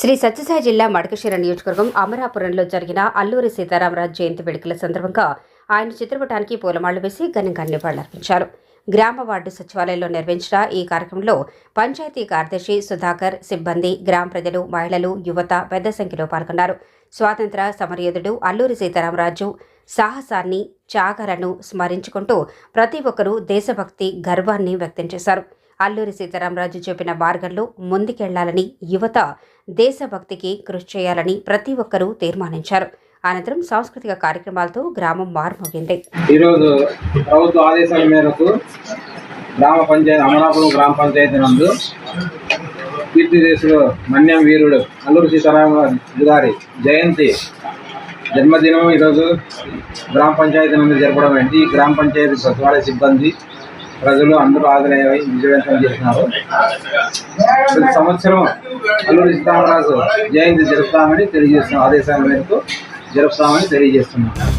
శ్రీ సత్యసాయి జిల్లా మడకశిర నియోజకవర్గం అమరాపురంలో జరిగిన అల్లూరి సీతారామరాజు జయంతి వేడుకల సందర్భంగా ఆయన చిత్రపటానికి పూలమాళ్ళు వేసి ఘనంగా నివాళులర్పించారు. గ్రామ వార్డు సచివాలయంలో నిర్వహించిన ఈ కార్యక్రమంలో పంచాయతీ కార్యదర్శి సుధాకర్ సిబ్బంది గ్రామ ప్రజలు మహిళలు యువత పెద్ద సంఖ్యలో పాల్గొన్నారు. స్వాతంత్ర సమరయోధుడు అల్లూరి సీతారామరాజు సాహసాన్ని త్యాగాలను స్మరించుకుంటూ ప్రతి ఒక్కరూ దేశభక్తి గర్వాన్ని వ్యక్తం చేశారు. అల్లూరి సీతారామరాజు చెప్పిన మార్గంలో ముందుకెళ్ళాలని యువత దేశభక్తికి కృషి చేయాలని ప్రతి ఒక్కరూ తీర్మానించారు. అనంతరం సాంస్కృతిక కార్యక్రమాలతో గ్రామం మారుమోగింది. ఈరోజు ప్రభుత్వ ఆదేశాల మేరకు గ్రామ పంచాయతీ అమలాపురం గ్రామ పంచాయతీ నందు కీర్తిదేశుడు మన్యం వీరుడు అల్లూరి సీతారామరాజు గారి జయంతి జన్మదినం ఈరోజు గ్రామ పంచాయతీ నందు జరపడం ఏంటి? ఈ గ్రామ పంచాయతీ సచివాలయ సిబ్బంది ప్రజలు అందరూ హాజరయ్యి విజయవంతం చేసినారు ప్రతి సంవత్సరం అల్లూరి సీతారామరాజు జయంతి జరుపుతామని తెలియజేస్తున్నాం. ఆదేశాల మేరకు జరుపుతామని తెలియజేస్తున్నాం.